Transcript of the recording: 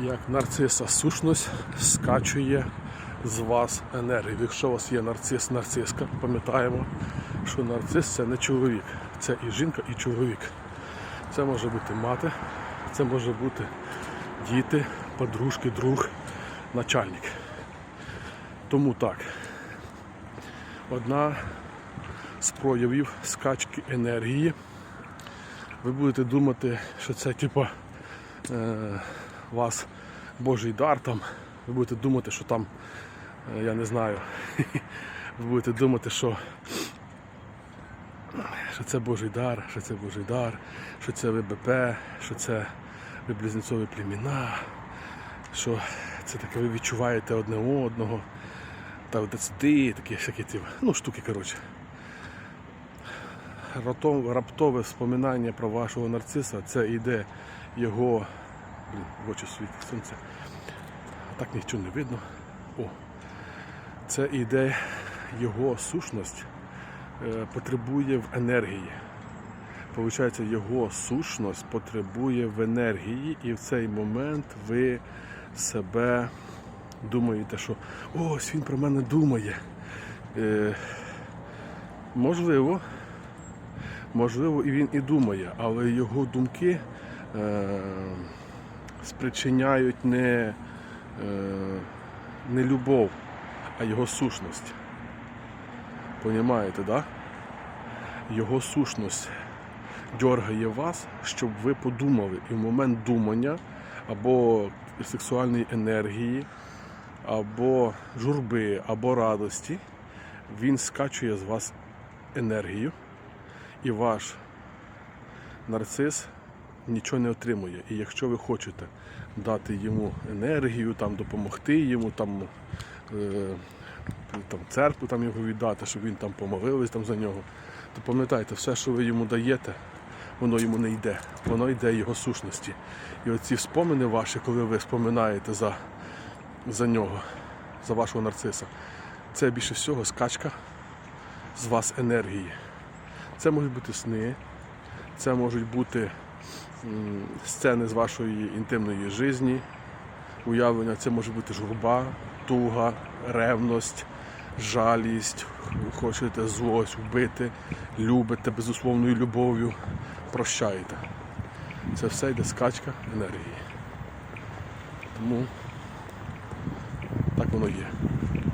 як нарциса сущність скачує з вас енергію. Якщо у вас є нарцис, нарциска, пам'ятаємо, що нарцис це не чоловік, це і жінка, і чоловік. Це може бути мати, це може бути діти, подружки, друг, начальник. Тому так. Одна з проявів скачки енергії. Ви будете думати, що це типа е, вас Божий дар там. Ви будете думати, що там, е, я не знаю, ви будете думати, що, що це Божий дар, що це Божий дар, що це ВБП, що це близнецові племіна, що це таке ви відчуваєте одне одного. Та децити, такі всякі ці, ну, штуки, коротше. Раптове споминання про вашого нарциса, це йде його. Блін, в очі світить сонце. Так нічого не видно. О. Це йде його сущність, е, потребує в енергії. Получається, його сущність потребує в енергії, і в цей момент ви себе думаєте, що ось він про мене думає. Е, можливо, можливо, і він і думає, але його думки е, спричиняють не, е, не любов, а його сущність. Понімаєте, да? Його сущність дергає вас, щоб ви подумали. І в момент думання або сексуальної енергії, або журби, або радості, він скачує з вас енергію, і ваш нарцис нічого не отримує. І якщо ви хочете дати йому енергію, там, допомогти йому, там, е, там, церкву там, його віддати, щоб він там помолились там, за нього, то пам'ятайте, все, що ви йому даєте, воно йому не йде, воно йде його сущності. І оці спомини ваші, коли ви споминаєте за, за нього, за вашого нарциса, це більше всього скачка з вас енергії. Це можуть бути сни, це можуть бути сцени з вашої інтимної житті, уявлення, це може бути журба, туга, ревність, жалість, хочете злость вбити, любите безусловною любов'ю, прощаєте. Це все йде скачка енергії. Тому так воно є.